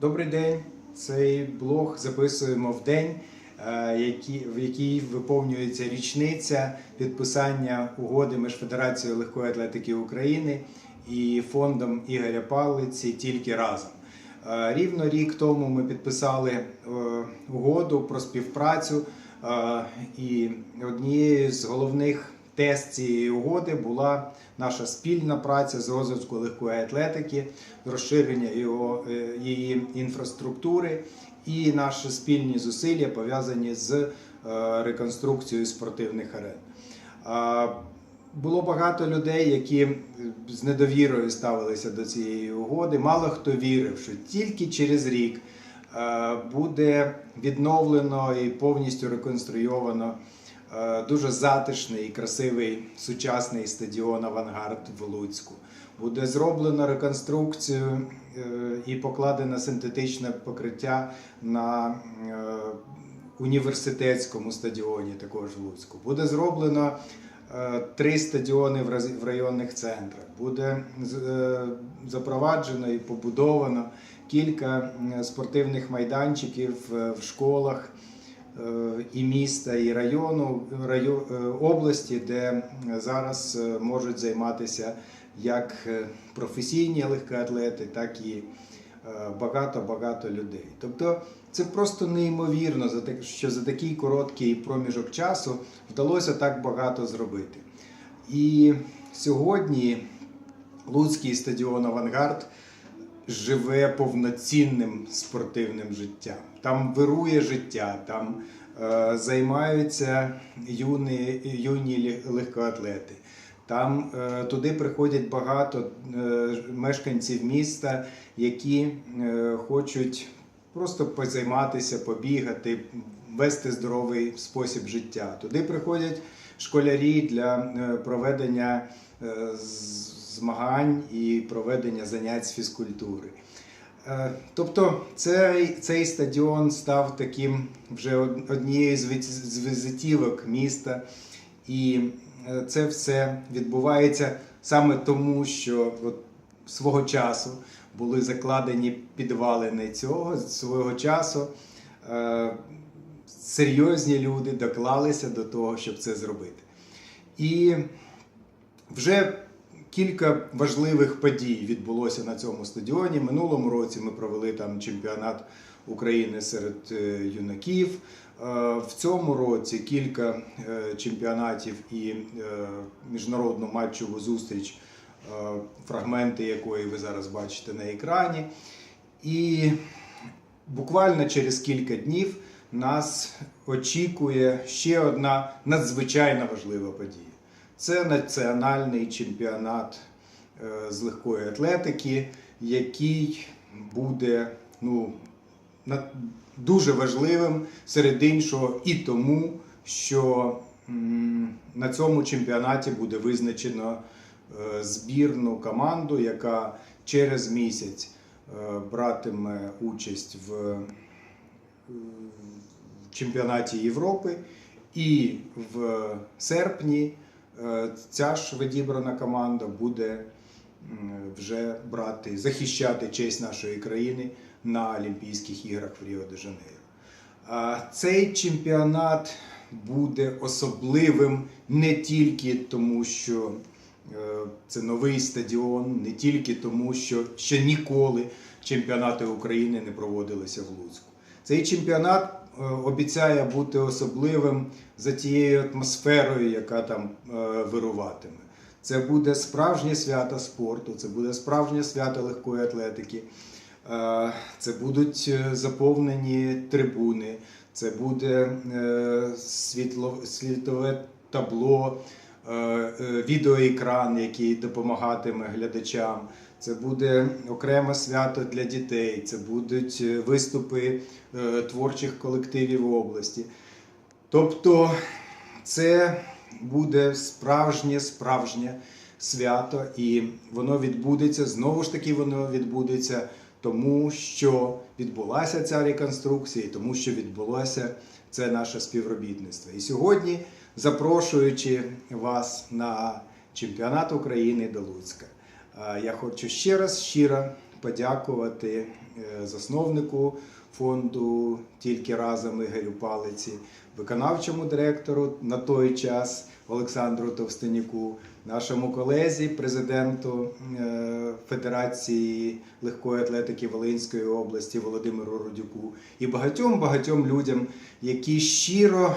Добрий день. Цей блог записуємо в день, е, в який виповнюється річниця підписання угоди між Федерацією легкої атлетики України і фондом Ігоря Палиці тільки разом. Е, Рівно рік тому ми підписали е, угоду про співпрацю, і однією з головних тез цієї угоди була наша спільна праця з розвитку легкої атлетики, розширення його, е, її інфраструктури і наші спільні зусилля пов'язані з е, реконструкцією спортивних арен. Було багато людей, які е, з недовірою ставилися до цієї угоди. Мало хто вірив, що тільки через рік буде відновлено і повністю реконструйовано дуже затишний і красивий сучасний стадіон Авангард в Луцьку. Буде зроблено реконструкцію е, і покладено синтетичне покриття на е, університетському стадіоні, також в Луцьку. Буде зроблено е, три стадіони в районних центрах. Буде е, запроваджено і побудовано кілька спортивних майданчиків е, в школах е, і міста, і району, райо- е, області, де е, зараз е, можуть займатися як професійні легкоатлети, так і багато-багато людей. Тобто це просто неймовірно, що за такий короткий проміжок часу вдалося так багато зробити. І сьогодні Луцький стадіон Авангард живе повноцінним спортивним життям. Там вирує життя, там е, займаються юні, юні легкоатлети. Там е, туди приходять багато е, мешканців міста, які е, хочуть просто позайматися, побігати, вести здоровий спосіб життя. Туди приходять школярі для е, проведення е, з- змагань і проведення занять з фізкультури. Е, Тобто цей, цей стадіон став таким вже однією з візитівок міста, і е, це все відбувається саме тому, що от свого часу були закладені підвалини цього свого часу. е, Серйозні люди доклалися до того, щоб це зробити. І вже кілька важливих подій відбулося на цьому стадіоні. Минулому році ми провели там чемпіонат України серед е, юнаків. Е, В цьому році кілька е, чемпіонатів і міжнародну матчову зустріч, фрагменти якої ви зараз бачите на екрані. І буквально через кілька днів нас очікує ще одна надзвичайно важлива подія. Це національний чемпіонат е, з легкої атлетики, який буде ну, дуже важливим серед іншого і тому, що на цьому чемпіонаті буде визначено е, збірну команду, яка через місяць е, братиме участь в чемпіонаті Європи, і в серпні ця ж відібрана команда буде вже брати, захищати честь нашої країни на Олімпійських іграх в Ріо де Жанейро. Цей чемпіонат буде особливим не тільки тому, що е, це новий стадіон, не тільки тому, що ще ніколи чемпіонати України не проводилися в Луцьку. Цей чемпіонат е, обіцяє бути особливим за тією атмосферою, яка там е, вируватиме. Це буде справжнє свято спорту, це буде справжнє свято легкої атлетики. Е, Це будуть заповнені трибуни, це буде світло, світове табло, відеоекран, який допомагатиме глядачам. Це буде окреме свято для дітей, це будуть е, виступи е, творчих колективів області. Тобто це буде справжнє, справжнє свято, і воно відбудеться. Знову ж таки, воно відбудеться тому, що відбулася ця реконструкція, і тому, що відбулося це наше співробітництво. І сьогодні, запрошуючи вас на чемпіонат України до Луцька, я хочу ще раз щиро подякувати е, засновнику фонду тільки разом Ігорю Палиці, виконавчому директору на той час Олександру Товстенюку, нашому колезі, президенту е, Федерації легкої атлетики Волинської області Володимиру Рудюку і багатьом багатьом людям, які щиро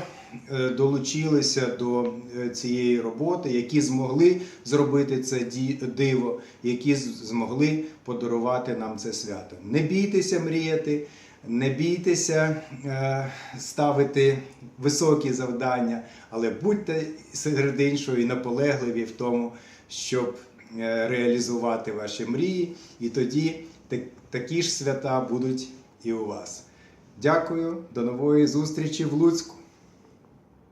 долучилися до е, цієї роботи, які змогли зробити це диво, які змогли подарувати нам це свято. Не бійтеся мріяти, не бійтеся е, ставити високі завдання, але будьте серед іншого і наполегливі в тому, щоб е, реалізувати ваші мрії, і тоді такі ж свята будуть і у вас. Дякую, до нової зустрічі в Луцьку.